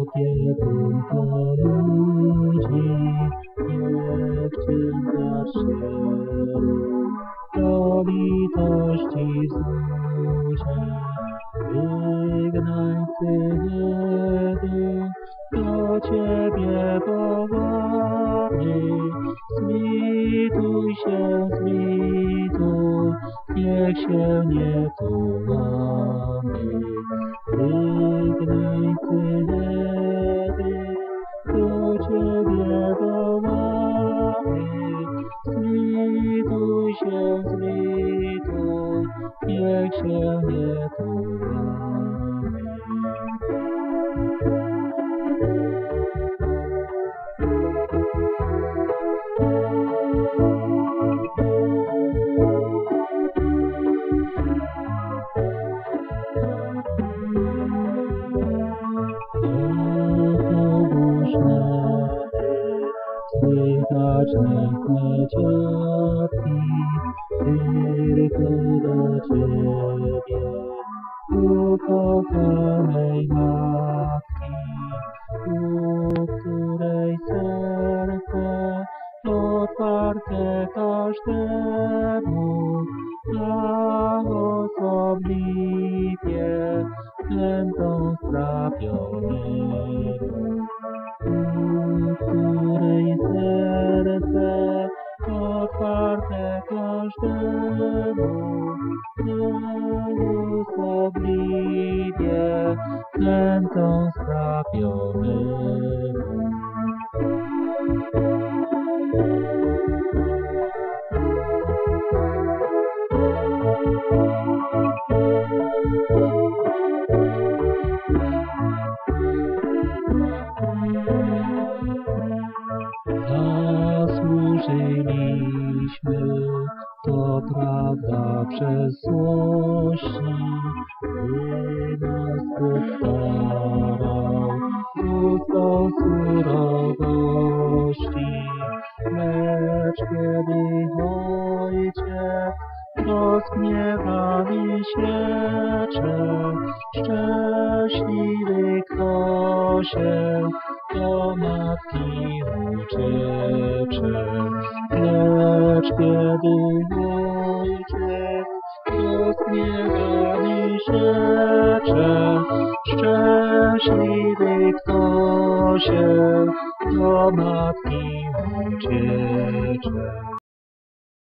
opiekunka ludzi, niech cię do litości wzmuszę. Wygnańcy nieby, do Ciebie powołam wołali. Zlituj się, zlituj, niech się nie tułamy. Wygnańcy jedy do Ciebie wołali. Zlituj się, zlituj, niech się nie tułamy. Słychać nędzne ciotki, tylko do Ciebie, ukochanej Matki, u której serce otwarte każdemu, a osobliwie strapionymi u której serce otwarte każdemu, osobliwie będą strapionymi. Zasłużyliśmy, to prawda, przez złości, by nas ukarał ludzką surowości. Lecz kiedy Ojciec rozgniewany świecze, szczęśliwy kto się do matki uciecze. Lecz kiedy Ojciec rozgniewany świecze, szczęśliwy kto się do matki uciecze.